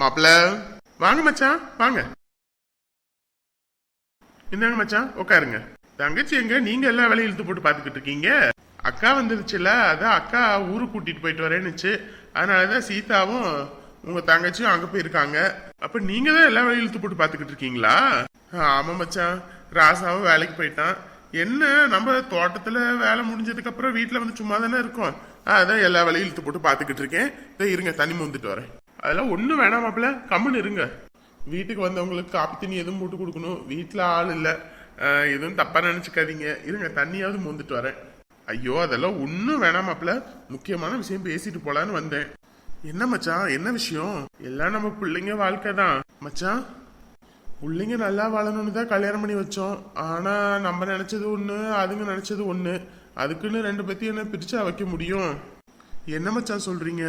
மாப்பிள்ள. வாங்க மச்சான். வாங்க. என்னங்க மச்சான். உட்காருங்க தங்கச்சி எங்க? நீங்க எல்லா வேலையும் இழுத்து போட்டு பாத்துக்கிட்டு இருக்கீங்க? அக்கா வந்துருச்சுல. அதான் அக்கா ஊருக்கு கூட்டிட்டு போயிட்டு வரேன்னுச்சு. அதனாலதான் சீதாவும் உங்க தங்கச்சியும் அங்க போயிருக்காங்க. அப்ப நீங்க தான் எல்லா வேலையும் இழுத்து போட்டு பாத்துக்கிட்டு இருக்கீங்களா? ஆமா மச்சான். ராசாவும் வேலைக்கு போயிட்டான். என்ன நம்ம தோட்டத்துல வேலை முடிஞ்சதுக்கு அப்புறம் வீட்டுல வந்து சும்மா தானே இருக்கோம்? அதான் எல்லா வேலையும் இழுத்து போட்டு பாத்துக்கிட்டு இருக்கேன். இருங்க தண்ணி முந்துட்டு வரேன். அதெல்லாம் ஒன்றும் வேணாம் மாப்பிள்ள. கம்முன்னு இருங்க. வீட்டுக்கு வந்தவங்களுக்கு காப்பி தண்ணி எதுவும் போட்டு கொடுக்கணும். வீட்டில் ஆள் இல்லை. எதுவும் தப்பாக நினச்சிக்காதீங்க. இருங்க தண்ணியாவது மூந்துட்டு வரேன். ஐயோ அதெல்லாம் ஒன்றும் வேணாம் மாப்பிள்ள. முக்கியமான விஷயம் பேசிட்டு போலான்னு வந்தேன். என்ன மச்சான்? என்ன விஷயம்? எல்லாம் நம்ம பிள்ளைங்க வாழ்க்கை தான். மச்சான் பிள்ளைங்க நல்லா வாழணும்னு தான் கல்யாணம் பண்ணி வச்சோம். ஆனால் நம்ம நினச்சது ஒன்று அதுங்க நினச்சது ஒன்று அதுக்குன்னு ரெண்டு பற்றி என்ன பிரிச்சா வைக்க முடியும்? என்ன மச்சான் சொல்கிறீங்க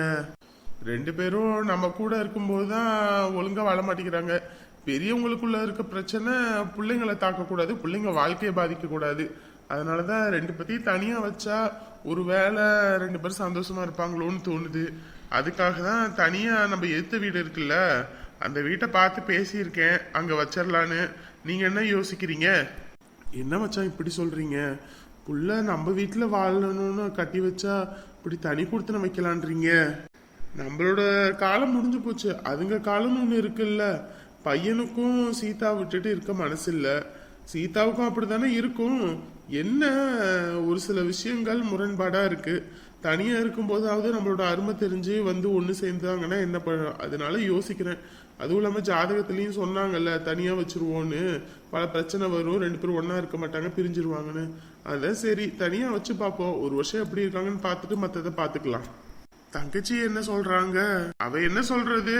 ரெண்டு பேரும் நம்ம கூட இருக்கும்போது தான் ஒழுங்காக வாழ மாட்டேங்கிறாங்க. பெரியவங்களுக்குள்ள இருக்க பிரச்சனை பிள்ளைங்களை தாக்கக்கூடாது பிள்ளைங்க வாழ்க்கையை பாதிக்கக்கூடாது. அதனால தான் ரெண்டு பற்றியும் தனியாக வச்சா ஒரு வேளை ரெண்டு பேரும் சந்தோஷமா இருப்பாங்களோன்னு தோணுது. அதுக்காக தான் தனியாக நம்ம எதிர்த்த வீடு இருக்குல்ல அந்த வீட்டை பார்த்து பேசியிருக்கேன். அங்கே வச்சிடலான்னு நீங்கள் என்ன யோசிக்கிறீங்க? என்ன மச்சான் இப்படி சொல்கிறீங்க புள்ள நம்ம வீட்டில் வாழணும்னு கட்டி வச்சா இப்படி தனி கொடுத்தன வைக்கலான்றீங்க. நம்மளோட காலம் முடிஞ்சு போச்சு. அதுங்க காலம் ஒன்று இருக்குல்ல. பையனுக்கும் சீதா விட்டுட்டு இருக்க மனசு இல்ல சீதாவுக்கும் அப்படித்தானே இருக்கும். என்ன ஒரு சில விஷயங்கள் முரண்பாடாக இருக்கு. தனியாக இருக்கும்போதாவது நம்மளோட அருமை தெரிஞ்சு வந்து ஒன்று சேர்ந்தாங்கன்னா என்ன பண்ண அதனால யோசிக்கிறேன். அதுவும் இல்லாமல் ஜாதகத்துலேயும் சொன்னாங்கல்ல தனியாக வச்சிருவோன்னு. பல பிரச்சனை வரும். ரெண்டு பேரும் ஒன்றா இருக்க மாட்டாங்க பிரிஞ்சிருவாங்கன்னு. அதான் சரி தனியாக வச்சு பார்ப்போம். ஒரு வருஷம் எப்படி இருக்காங்கன்னு பார்த்துட்டு மற்றதை பார்த்துக்கலாம். தங்கச்சி என்ன சொல்றாங்க? அவ என்ன சொல்றது?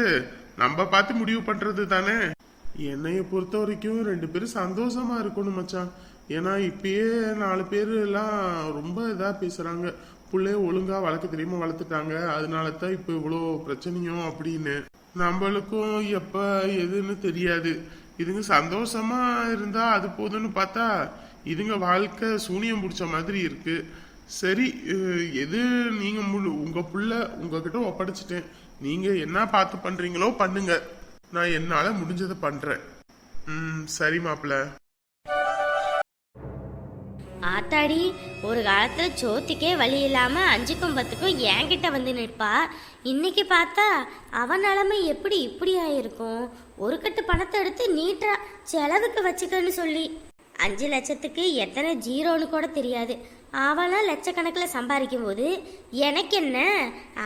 நம்ம பார்த்து முடிவு பண்றது தானே? என்னைய பொறுத்த வரைக்கும் ரெண்டு பேரும் சந்தோஷமா இருக்கணும் மச்சான். ஏன்னா இப்பயே நாலு பேர் எல்லாம் ரொம்ப இதா பேசுறாங்க. பிள்ளைய ஒழுங்கா வளர்க்க தெரியுமா வளர்த்துட்டாங்க. அதனால தான் இப்போ இவ்வளோ பிரச்சனையும் அப்படின்னு. நம்மளுக்கும் எப்ப எதுன்னு தெரியாது. இதுங்க சந்தோஷமா இருந்தா அது போதும்னு பார்த்தா இதுங்க வாழ்க்கை சூனியம் பிடிச்ச மாதிரி இருக்கு. சரி எது நீங்க முழு உங்க புள்ள உங்ககிட்ட ஒப்படைச்சிட்டேன். நீங்க என்ன பார்த்து பண்றீங்களோ பண்ணுங்க. நான் என்னால முடிஞ்சதை பண்றேன். ம் சரி மாப்பிள்ள. ஆத்தாடி ஒரு காலத்துல சோத்துக்கே வழி இல்லாம அஞ்சுக்கும் பத்துக்கும் என்கிட்ட வந்து நிற்பா. இன்னைக்கு பார்த்தா அவன் நிலைமை எப்படி இப்படி ஆயிருக்கும் ஒரு கட்டு பணத்தை எடுத்து நீட்டா செலவுக்கு வச்சுக்கன்னு சொல்லி. அஞ்சு லட்சத்துக்கு எத்தனை ஜீரோன்னு கூட தெரியாது. அவளாம் லட்சக்கணக்கில் சம்பாதிக்கும் போது எனக்கு என்ன?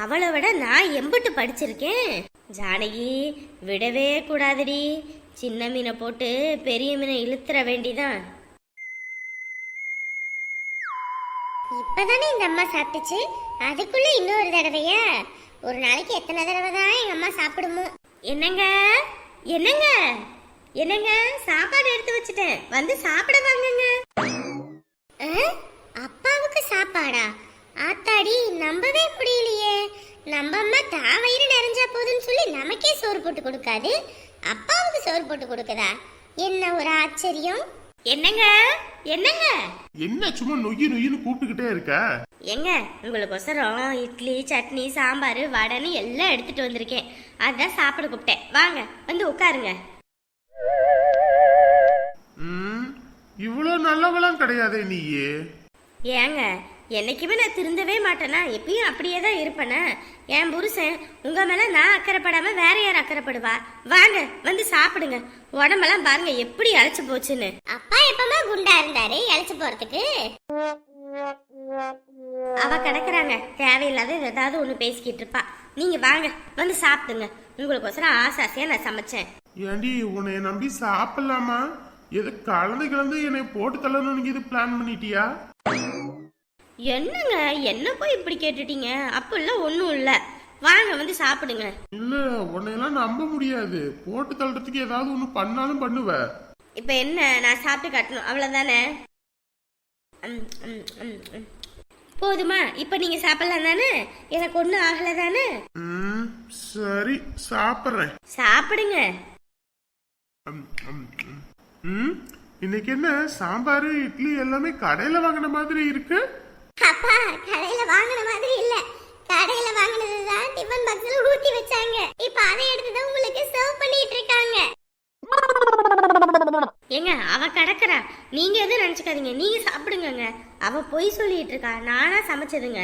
அவளை விட நான் எம்பிட்டு படிச்சிருக்கேன். ஜானகி விடவே கூடாதுடி. சின்ன மீனை போட்டு பெரிய மீனை இழுத்துற வேண்டிதான். இப்பதானே இந்த அம்மா சாப்பிட்டுச்சு? அதுக்குள்ள இன்னொரு தடவையா? ஒரு நாளைக்கு எத்தனை தடவை தான் எங்க அம்மா சாப்பிடுமோ? என்னங்க? என்னங்க? என்னங்க? சாப்பாடு எடுத்து வச்சுட்டேன். வந்து சாப்பிட வாங்கங்க. சாப்பாடா ஆத்தாடி நம்பவே முடியலையே. நம்ம அம்மா தான் வயிறு நிறைஞ்சா போதுன்னு சொல்லி நமக்கே சோறு போட்டு கொடுக்காது. அப்பாவுக்கு சோறு போட்டு கொடுக்குதா? என்ன ஒரு ஆச்சரியம்? என்னங்க? என்னங்க? என்ன சும்மா நொய்யு நொய்யுன்னு கூப்பிட்டுக்கிட்டே இருக்க? எங்க உங்களுக்கொசரம் இட்லி சட்னி சாம்பார் வடைன்னு எல்லாம் எடுத்துட்டு வந்திருக்கேன். அதான் சாப்பிட கூப்பிட்டேன். வாங்க வந்து உட்காருங்க. இவ்வளோ நல்லவெல்லாம் கிடையாதே நீயே. ஏங்க என்னைக்குமே நான் திருந்தவே மாட்டேனா? எப்பயும் அப்படியே தான் இருப்பேனா? என் புருஷன் உங்க மேல நான் அக்கறைப்படாம வேற யார் அக்கறைப்படுவா? வாங்க வந்து சாப்பிடுங்க. உடம்பெல்லாம் பாருங்க எப்படி அழைச்சு போச்சுன்னு. அப்பா எப்பமா குண்டா இருந்தாரு? இழைச்சு போறதுக்கு? அவ கிடக்குறாங்க. தேவையில்லாத ஏதாவது ஒண்ணு பேசிக்கிட்டு இருப்பா. நீங்க வாங்க வந்து சாப்பிடுங்க. உங்களுக்கோசரம் ஆசை ஆசையா நான் சமைச்சேன். ஏண்டி உன்னை நம்பி சாப்பிடலாமா? எது கலந்து கலந்து என்னை போட்டு தள்ளணும்னு இது பிளான் பண்ணிட்டியா? என்னங்க என்ன போய் இப்படி கேட்டுட்டீங்க? அப்படிலாம் ஒன்றும் இல்லை. வாங்க வந்து சாப்பிடுங்க. இல்ல உன்னையெல்லாம் நம்ப முடியாது. போட்டு தள்ளுறதுக்கு ஏதாவது ஒண்ணு பண்ணாலும் பண்ணுவ. இப்போ என்ன நான் சாப்பிட்டு காட்டணும். அவ்வளோதானே. போதுமா? இப்போ நீங்க சாப்பிடலாம் தானே? எனக்கு ஒன்றும் ஆகலை தானே? சரி சாப்பிட்றேன். சாப்பிடுங்க. இன்னைக்கு என்ன? சாம்பார் இட்லி எல்லாமே கடையில வாங்கின மாதிரி இருக்கு? அப்பா கடையில வாங்கின மாதிரி இல்ல. கடையில வாங்கினது தான் டிஃபன் பாக்ஸ்ல ஊத்தி வச்சாங்க. இப்ப அதை எடுத்து தான் உங்களுக்கு சர்வ் பண்ணிட்டு இருக்காங்க. ஏங்க அவ கிடக்குறா. நீங்க எதுவும் நினைச்சுக்காதீங்க. நீங்க சாப்பிடுங்கங்க. அவ பொய் சொல்லிட்டு இருக்கா. நானா சமைச்சதுங்க.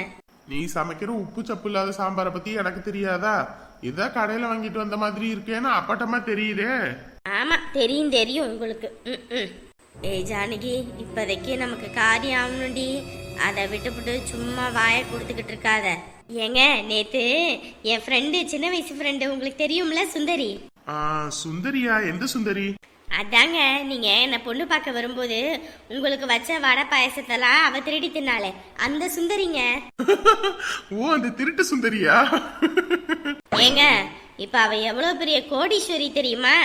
நீ சமைக்கிற உப்பு சப்பு இல்லாத சாம்பாரை பத்தி எனக்கு தெரியாதா? இதான் கடையில வாங்கிட்டு வந்த மாதிரி இருக்கேன்னு அப்பட்டமா தெரியுதே. ஆமா தெரியும் தெரியும் உங்களுக்கு. ஏய் ஜானகி இப்போதைக்கு நமக்கு காரியம் ஆகணும்டி. அதை விட்டுப்புட்டு சும்மா வாயை கொடுத்துக்கிட்டு இருக்காத. ஏங்க நேத்து என் ஃப்ரெண்டு சின்ன வயசு ஃப்ரெண்டு உங்களுக்கு தெரியும்ல சுந்தரி? ஆ சுந்தரியா? எந்த சுந்தரி? அதாங்க நீங்க என்ன பொண்ணு பார்க்க வரும்போது உங்களுக்கு வச்ச வடை பாயசத்தெல்லாம் அவ திருடி தின்னாலே அந்த சுந்தரிங்க. ஓ அந்த திருட்டு சுந்தரியா? ஏங்க இப்ப அவ எவ்வளவு பெரிய கோடீஸ்வரி தெரியுமா?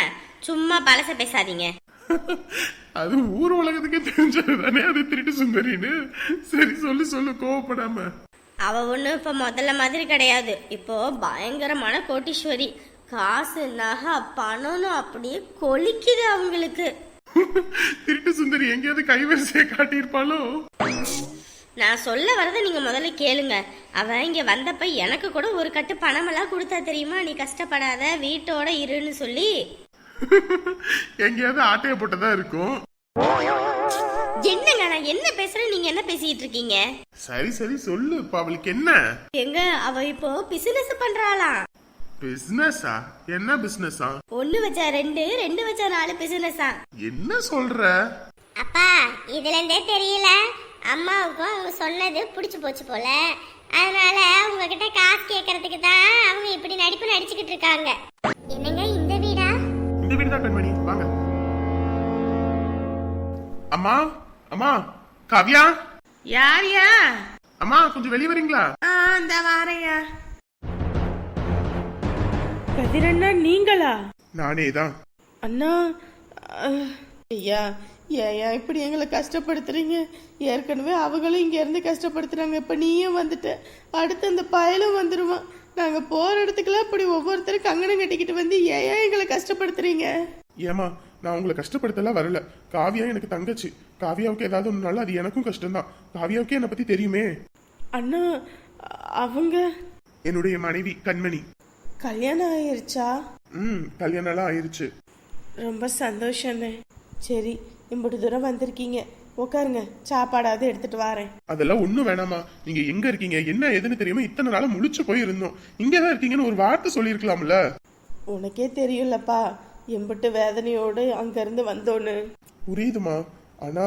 சும்மா பழச பேசாதீங்க. அது ஊர் உலகத்துக்கே தெரிஞ்சது தானே அது திருட்டு சுந்தரின்னு. சரி சொல்லு சொல்லு கோவப்படாம. அவ ஒன்றும் இப்போ முதல்ல மாதிரி கிடையாது. இப்போ பயங்கரமான கோட்டீஸ்வரி. காசு நகை பணம்னு அப்படியே கொலிக்குது அவங்களுக்கு. திருட்டு சுந்தரி எங்கேயாவது கைவரிசையை காட்டியிருப்பாளோ? நான் சொல்ல வரதை நீங்க முதல்ல கேளுங்க. அவ இங்க வந்தப்ப எனக்கு கூட ஒரு கட்டு பணமெல்லாம் கொடுத்தா தெரியுமா? நீ கஷ்டப்படாத வீட்டோட இருன்னு சொல்லி. எங்கேயாவது ஆட்டைய போட்டதா இருக்கும். என்னங்க நான் என்ன பேசுறேன் நீங்க என்ன பேசிட்டு இருக்கீங்க? சரி சரி சொல்லு இப்ப அவளுக்கு என்ன? எங்க அவ இப்போ பிசினஸ் பண்றாளாம் பிசினஸா என்ன பிசினஸா ஒண்ணு வச்சா ரெண்டு ரெண்டு வச்சா நாலு பிசினஸா என்ன சொல்ற? அப்பா இதுல இருந்தே தெரியல. அம்மாவுக்கும் அவங்க சொன்னது பிடிச்சு போச்சு போல. அதனால உங்ககிட்ட காசு கேட்கறதுக்கு தான் அவங்க இப்படி நடிப்பு நடிச்சுக்கிட்டு இருக்காங்க. என்னங்க இந்த வீடு தான் கண்மணி. வாங்க. அம்மா அம்மா காவ்யா? யாரியா? அம்மா கொஞ்சம் வெளியே வரீங்களா? ஆ இந்த வாரையா. கதிரண்ணா நீங்களா? நானே தான். அண்ணா அஹ், ஐயா ஏயா இப்படி எங்களை கஷ்டப்படுத்துறீங்க. ஏற்கனவே அவங்களும் இங்க இருந்து கஷ்டப்படுத்துறாங்க. இப்ப நீயும் வந்துட்ட. அடுத்து அந்த பயலும் வந்துருவான். நாங்க போற இடத்துக்குலாம் இப்படி ஒவ்வொருத்தரும் கங்கணம் கட்டிக்கிட்டு வந்து ஏயா எங்களை கஷ்டப்படுத்துறீங்க? ஏமா நான் உங்களை கஷ்டப்படுத்தலாம் வரல. காவியா எனக்கு தங்கச்சி. காவியாவுக்கு ஏதாவது ஒண்ணுனாலும் அது எனக்கும் கஷ்டம்தான். காவியாவுக்கே என்னை பத்தி தெரியுமே? அண்ணா அவங்க? என்னுடைய மனைவி கண்மணி. கல்யாணம் ஆயிருச்சா? ம் கல்யாணம் எல்லாம் ஆயிருச்சு. ரொம்ப சந்தோஷண்ணே சரி இம்புட்டு தூரம் வந்திருக்கீங்க. உட்காருங்க சாப்பாடாவது எடுத்துட்டு வரேன். அதெல்லாம் ஒண்ணும் வேணாமா. நீங்க எங்க இருக்கீங்க? என்ன ஏதுன்னு தெரியாம இத்தனை நாளா முழிச்சு போய் இருந்தோம் இங்கதான் இருக்கீங்கன்னு ஒரு வார்த்தை சொல்லியிருக்கலாம்ல. உனக்கே தெரியும்லப்பா எம்பிட்டு வேதனையோடு அங்கேருந்து வந்தோன்னு. புரியுதுமா. ஆனா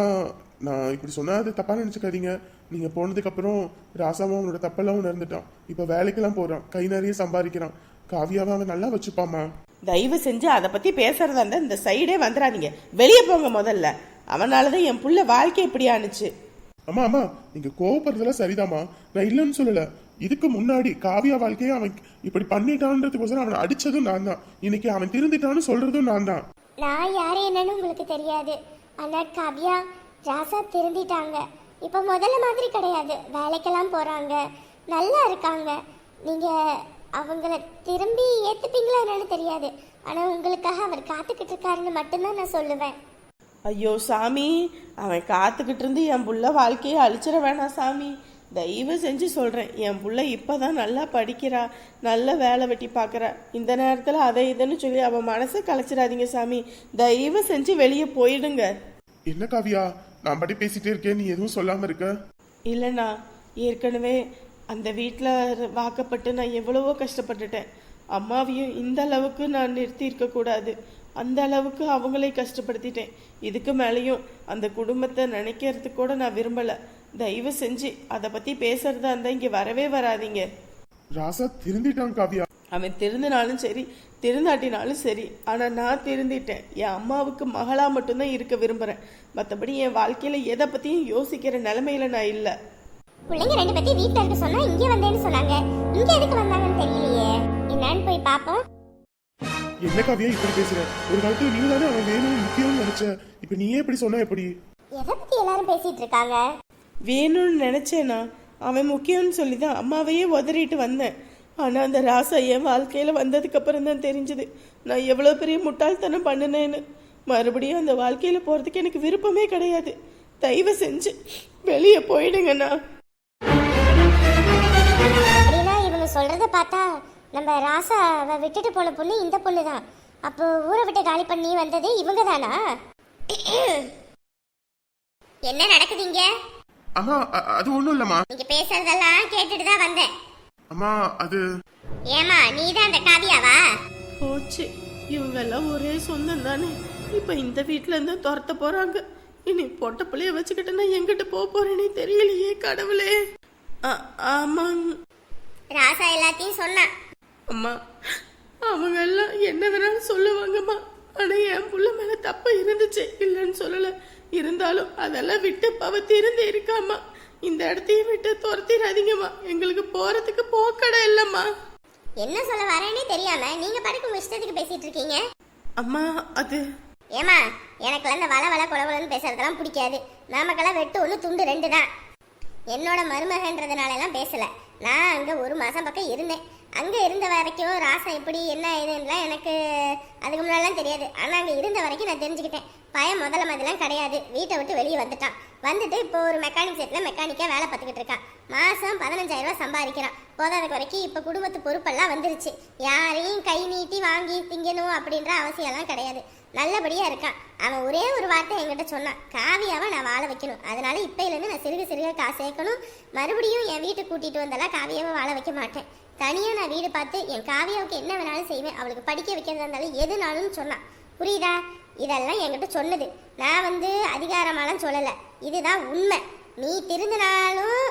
நான் இப்படி சொன்னா அது தப்பா நினைச்சுக்காதீங்க. நீங்க போனதுக்கு அப்புறம் ராசாவும் அவனோட தப்பெல்லாம் உணர்ந்துட்டான். இப்ப வேலைக்கெல்லாம் போறான். கை நிறைய சம்பாதிக்கிறான். காவியாவை அவன் நல்லா வச்சுப்பாமா தயவு செஞ்சு அதை பற்றி பேசுறதா இருந்தா இந்த சைடே வந்துடாதீங்க வெளியே போங்க முதல்ல. அவனால தான் என் புள்ள வாழ்க்கை இப்படி ஆனுச்சு அம்மா அம்மா நீங்க கோவப்படுறதெல்லாம் சரிதாம்மா. நான் இல்லைன்னு சொல்லல. இதுக்கு முன்னாடி காவியா வாழ்க்கையை அவன் இப்படி பண்ணிட்டான்றதுக்கோசரம் அவனை அடிச்சதும் நான் தான். இன்னைக்கு அவன் திருந்திட்டான்னு சொல்றதும் நான் தான். நான் யாரு என்னன்னு உங்களுக்கு தெரியாது. ஆனா காவ்யா ராசா திருந்திட்டாங்க. இப்போ முதல்ல மாதிரி கிடையாது. வேலைக்கெல்லாம் போறாங்க. நல்லா இருக்காங்க. நீங்க அவங்கள திரும்பி ஏத்துப்பீங்களா என்னன்னு தெரியாது. ஆனா உங்களுக்காக அவர் காத்துக்கிட்டு இருக்காருன்னு மட்டும்தான் நான் சொல்லுவேன். ஐயோ சாமி அவன் காத்துக்கிட்டு இருந்து என் புள்ள வாழ்க்கையை அழிச்சிட வேணாம் சாமி. தயவு செஞ்சு சொல்கிறேன் என் புள்ள இப்போ தான் நல்லா படிக்கிறா நல்ல வேலை வெட்டி பார்க்குறா இந்த நேரத்தில் அதை இதுன்னு சொல்லி அவன் மனசை கலைச்சிடாதீங்க சாமி. தயவு செஞ்சு வெளியே போயிடுங்க. என்ன காவியா? நான் பாட்டி பேசிட்டே இருக்கேன் நீ எதுவும் சொல்லாம இருக்க? இல்லைண்ணா ஏற்கனவே அந்த வீட்டில் வாக்கப்பட்டு நான் எவ்வளவோ கஷ்டப்பட்டுட்டேன். அம்மாவையும் இந்த அளவுக்கு நான் நிறுத்தி இருக்கக்கூடாது. அந்த அளவுக்கு அவங்களே கஷ்டப்படுத்திட்டேன். இதுக்கு மேலேயும் அந்த குடும்பத்தை நினைக்கிறதுக்கு கூட நான் விரும்பலை. தயவு செஞ்சு அதை பற்றி பேசுறதா இருந்தால் இங்கே வரவே வராதீங்க. ராசா திருந்திட்டான் காவியா. அவன் திருந்தினாலும் சரி திருந்தாட்டினாலும் சரி. ஆனால் நான் திருந்திட்டேன். என் அம்மாவுக்கு மகளாக மட்டும்தான் இருக்க விரும்புகிறேன் மற்றபடி என் வாழ்க்கையில் எதை பற்றியும் யோசிக்கிற நிலமையில நான் இல்லை. பிள்ளைங்க ரெண்டு பத்தி வீட்ல இருக்க சொன்னா இங்க வந்தேன்னு சொன்னாங்க. இங்க எதுக்கு வந்தாங்கன்னு தெரியலையே. என்னன்னு போய் பாப்போம். என்ன காவியா இப்படி பேசுற? ஒரு காலத்துல நீ தானே அவன் வேணும் முக்கியம்னு நினைச்ச. இப்ப நீயே இப்படி சொன்னா எப்படி? எதை பத்தி எல்லாரும் பேசிட்டு இருக்காங்க? வேணும்னு நினச்சேனா? அவன் முக்கியம்னு சொல்லி தான் அம்மாவையே உதறிட்டு வந்தேன். ஆனால் அந்த ராசா என் வாழ்க்கையில் வந்ததுக்கப்புறம் தான் தெரிஞ்சுது. நான் எவ்வளோ பெரிய முட்டாள்தனம் பண்ணினேன்னு. மறுபடியும் அந்த வாழ்க்கையில் போகிறதுக்கு எனக்கு விருப்பமே கிடையாது. தயவு செஞ்சு வெளியே போயிடுங்கண்ணா. சொல்றத பார்த்தா நம்ம ராசாவை விட்டுட்டு போன பொண்ணு இந்த பொண்ணு தான் அப்போ ஊரை விட்டு காலி பண்ணி வந்தது இவங்க தானா என்ன நடக்குதுங்க? அம்மா அது ஒண்ணும் இல்லம்மா. நீங்க பேசுறதெல்லாம் கேட்டுட்டு தான் வந்தேன். அம்மா அது ஏமா நீ தான் அந்த காவியாவா? போச்சு. இவங்க எல்லாம் ஒரே சொந்தம் தானே. இப்போ இந்த வீட்ல இருந்து துரத்த போறாங்க. இனி பொட்ட பிள்ளைய வச்சுக்கிட்டு நான் எங்கிட்ட போக போறேனே தெரியலையே கடவுளே. ஆ- ஆமாங்க ராசா எல்லாத்தையும் சொன்னான். அம்மா அவங்க எல்லாம் என்ன வேணாலும் சொல்லுவாங்கம்மா. ஆனா என் புள்ள மேல தப்பு இருந்துச்சு. இல்லைன்னு சொல்லல. இருந்தாலும் அதெல்லாம் விட்டு பவத்தி இருந்து இருக்காம்மா. இந்த இடத்தையும் விட்டு துரத்திடாதீங்கம்மா. எங்களுக்கு போறதுக்கு போக்கடை இல்லம்மா. என்ன சொல்ல வரேனே தெரியாம நீங்க பாட்டுக்கு உங்க இஷ்டத்துக்கு பேசிட்டு இருக்கீங்க? அம்மா அது ஏமா எனக்குலாம் இந்த வள வள குளவளன்னு பேசுறதெல்லாம் பிடிக்காது. நாமக்கெல்லாம் வெட்டு ஒன்று துண்டு ரெண்டு தான். என்னோட மருமகன்றதுனால எல்லாம் பேசல. நான் அங்க ஒரு மாசம் பக்கம் இருந்தேன். அங்கே இருந்த வரைக்கும் ராசா எப்படி என்ன ஏதுன்னுலாம் எனக்கு அதுக்கு முன்னாடிலாம் தெரியாது. ஆனால் அங்கே இருந்த வரைக்கும் நான் தெரிஞ்சுக்கிட்டேன். பயம் முதல்ல மாதிரிலாம் கிடையாது. வீட்டை விட்டு வெளியே வந்துட்டான். வந்துட்டு இப்போ ஒரு மெக்கானிக் செட்டில் மெக்கானிக்காக வேலை பார்த்துக்கிட்டு இருக்கான். மாதம் பதினஞ்சாயிரரூவா சம்பாதிக்கிறான். போதாத வரைக்கும் இப்போ குடும்பத்து பொறுப்பெல்லாம் வந்துருச்சு. யாரையும் கை நீட்டி வாங்கி திங்கணும் அப்படின்ற அவசியம்லாம் கிடையாது. நல்லபடியாக இருக்கான். அவன் ஒரே ஒரு வார்த்தை என்கிட்ட சொன்னான். காவியாவை நான் வாழ வைக்கணும். அதனால இப்போலேருந்து நான் சிறுக சிறுக காசு சேர்க்கணும். மறுபடியும் என் வீட்டுக்கு கூட்டிகிட்டு வந்தெல்லாம் காவியாவை வாழ வைக்க மாட்டேன். தனியாக நான் வீடு பார்த்து என் காவியாவுக்கு என்ன வேணாலும் செய்வேன். அவளுக்கு படிக்க வைக்கிறதா இருந்தாலும் எதுனாலும் சொன்னான். புரியுதா? இதெல்லாம் என்கிட்ட சொன்னது. நான் வந்து அதிகாரமாலாம் சொல்லலை. இதுதான் உண்மை. நீ திருந்தினாலும்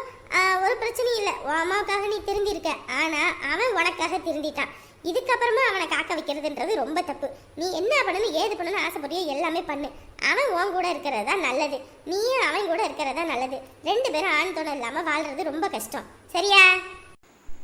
ஒரு பிரச்சனையும் இல்லை. உன் அம்மாவுக்காக நீ திருந்திருக்க. ஆனால் அவன் உனக்காக திருந்திட்டான். இதுக்கப்புறமா அவனை காக்க வைக்கிறதுன்றது ரொம்ப தப்பு. நீ என்ன பண்ணணும் ஏது பண்ணணும் ஆசைப்பட்டியோ எல்லாமே பண்ணு. அவன் உன் கூட இருக்கிறது தான் நல்லது. நீயும் அவன் கூட இருக்கிறது தான் நல்லது. ரெண்டு பேரும் ஆண் துணை இல்லாமல் வாழ்றது ரொம்ப கஷ்டம். சரியா?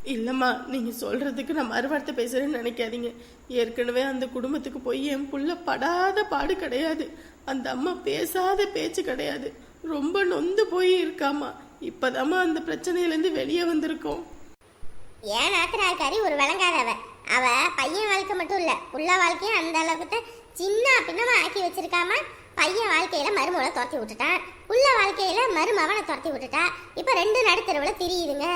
இல்லைம்மா நீங்கள் சொல்கிறதுக்கு நான் மறுவார்த்தை பேசுகிறேன்னு நினைக்காதீங்க. ஏற்கனவே அந்த குடும்பத்துக்கு போய் என் புள்ள படாத பாடு கிடையாது. அந்த அம்மா பேசாத பேச்சு கிடையாது. ரொம்ப நொந்து போய் இருக்காமா இப்போதாம்மா அந்த பிரச்சனையிலேருந்து வெளியே வந்திருக்கோம். ஏன் நாத்தனார்காரி? ஒரு விளங்காதவ. அவ பையன் வாழ்க்கை மட்டும் இல்லை புள்ள வாழ்க்கையும் அந்த அளவுக்கு சின்ன பின்னமா ஆக்கி வச்சிருக்காம பையன் வாழ்க்கையில மருமகளை துரத்தி விட்டுட்டான். உள்ள வாழ்க்கையில மருமவனை துரத்தி விட்டுட்டா. இப்போ ரெண்டு நடுத்தருவுல திரியுதுங்க.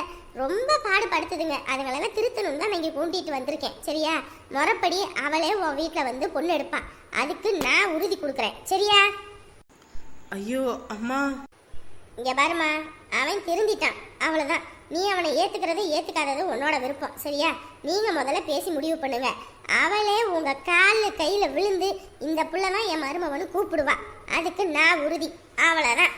ரொம்ப பாடுபடுத்துதுங்க. அதுங்களெல்லாம் திருத்தணும் தான் நான் இங்க கூட்டிட்டு வந்திருக்கேன். சரியா? முறைப்படி அவளே உன் வீட்டுல வந்து பொண்ணு எடுப்பான் அதுக்கு நான் உறுதி கொடுக்குறேன். சரியா? ஐயோ அம்மா. இங்க பாருமா அவன் திருந்திட்டான். அவ்வளவுதான். நீ அவனை ஏத்துக்கிறது ஏத்துக்காதது உன்னோட விருப்பம். சரியா? நீங்க முதல்ல பேசி முடிவு பண்ணுங்க. அவளே உங்க கால்ல கையில விழுந்து இந்த புள்ள தான் என் மருமவனு கூப்பிடுவா. அதுக்கு நான் உறுதி. அவ்வளவுதான்.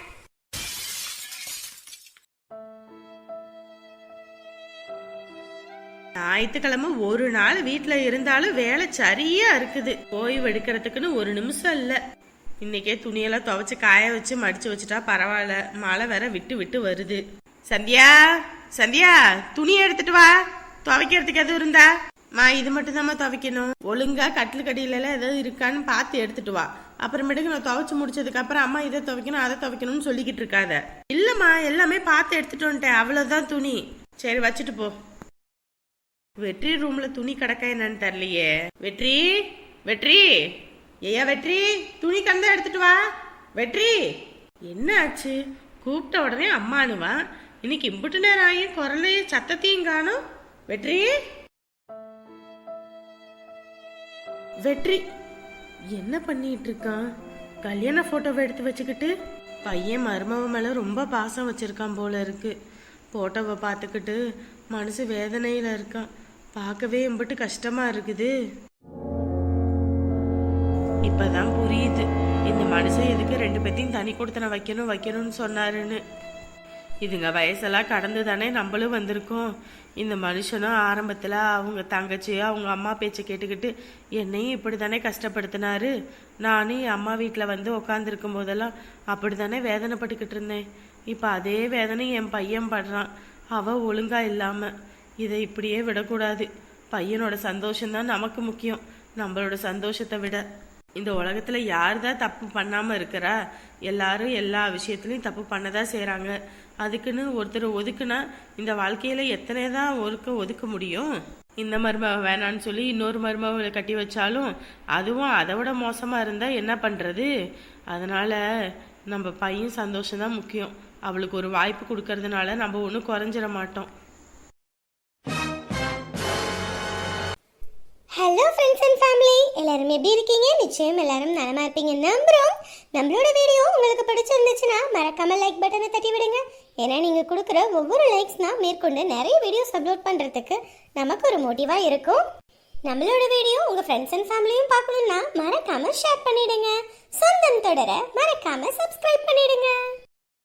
ஞாயிற்றுக்கிழமை ஒரு நாள் வீட்டில் இருந்தாலும் வேலை சரியா இருக்குது. ஓய்வு எடுக்கிறதுக்குன்னு ஒரு நிமிஷம் இல்லை. இன்னைக்கே துணியெல்லாம் துவைச்சு காய வச்சு மடிச்சு வச்சுட்டா பரவாயில்ல. மழை வேற விட்டு விட்டு வருது. சந்தியா சந்தியா துணி எடுத்துட்டு வா. துவைக்கிறதுக்கு எதுவும் இருந்தா? மா இது மட்டும்தாம்மா துவைக்கணும். ஒழுங்கா கட்டில் கடியிலலாம் ஏதாவது இருக்கான்னு பார்த்து எடுத்துட்டு வா. அப்புறமேட்டுக்கு நான் துவைச்சு முடிச்சதுக்கு அப்புறம் அம்மா இதை துவைக்கணும் அதை துவைக்கணும்னு சொல்லிக்கிட்டு இருக்காத. இல்லம்மா எல்லாமே பார்த்து எடுத்துட்டு வந்துட்டேன். அவ்வளவுதான் துணி. சரி வச்சுட்டு போ. வெற்றி ரூம்ல துணி கிடக்கா என்னன்னு தெரியலையே. வெற்றி வெற்றி. ஏயா வெற்றி. துணி கந்தா எடுத்துட்டு வா. வெற்றி. என்ன ஆச்சு? கூப்பிட்ட உடனே அம்மானுவா இன்னைக்கு இம்புட்டு நேரம் ஆகியும் குரலையும் சத்தத்தையும் காணும். வெற்றி. வெற்றி. என்ன பண்ணிட்டு இருக்கான்? கல்யாண போட்டோவை எடுத்து வச்சுக்கிட்டு பையன் மருமவ மேல ரொம்ப பாசம் வச்சிருக்கான் போல இருக்கு. போட்டோவை பார்த்துக்கிட்டு மனசு வேதனையில இருக்கான். பார்க்கவே எம்பிட்டு கஷ்டமா இருக்குது. இப்பதான் புரியுது. இந்த மனுஷன் எதுக்கு ரெண்டு பேத்தையும் தனி கொடுத்தன வைக்கணும் வைக்கணும்னு சொன்னாருன்னு. இதுங்க வயசெல்லாம் கடந்து தானே நம்மளும் வந்திருக்கோம். இந்த மனுஷனும் ஆரம்பத்தில் அவங்க தங்கச்சியோ அவங்க அம்மா பேச்சை கேட்டுக்கிட்டு என்னையும் இப்படி தானே கஷ்டப்படுத்தினாரு. நானும் என் அம்மா வீட்டில் வந்து உக்காந்துருக்கும் போதெல்லாம் அப்படி தானே வேதனைப்பட்டுக்கிட்டு இருந்தேன். இப்போ அதே வேதனை என் பையன் படுறான். அவள் ஒழுங்காக இல்லாமல் இதை இப்படியே விடக்கூடாது. பையனோட சந்தோஷம்தான் நமக்கு முக்கியம். நம்மளோட சந்தோஷத்தை விட. இந்த உலகத்தில் யார் தான் தப்பு பண்ணாமல் இருக்கிறா? எல்லாரும் எல்லா விஷயத்துலையும் தப்பு பண்ண தான் செய்கிறாங்க அதுக்குன்னு ஒருத்தர் ஒதுக்குனா இந்த வாழ்க்கையில் எத்தனை தான் ஒதுக்க ஒதுக்க முடியும்? இந்த மருமக வேணான்னு சொல்லி இன்னொரு மருமகளை கட்டி வச்சாலும் அதுவும் அதை விட மோசமாக இருந்தால் என்ன பண்ணுறது அதனால் நம்ம பையன் சந்தோஷம் தான் முக்கியம். அவளுக்கு ஒரு வாய்ப்பு கொடுக்கறதுனால நம்ம ஒன்றும் குறைஞ்சிட மாட்டோம். எப்படி இருக்கீங்க? நிச்சயம் எல்லாரும் நலமா இருப்பீங்க. நம்புறோம். நம்மளோட வீடியோ உங்களுக்கு பிடிச்சிருந்துச்சுன்னா மறக்காம லைக் பட்டனை தட்டி விடுங்க. ஏன்னா நீங்க கொடுக்குற ஒவ்வொரு லைக்ஸ்னா மேற்கொண்டு நிறைய வீடியோஸ் அப்லோட் பண்றதுக்கு நமக்கு ஒரு மோட்டிவா இருக்கும். நம்மளோட வீடியோ உங்க ஃப்ரெண்ட்ஸ் அண்ட் ஃபேமிலியும் பார்க்கணும்னா மறக்காம ஷேர் பண்ணிடுங்க. சொந்தம் தொடர மறக்காம சப்ஸ்கிரைப் பண்ணிடுங்க.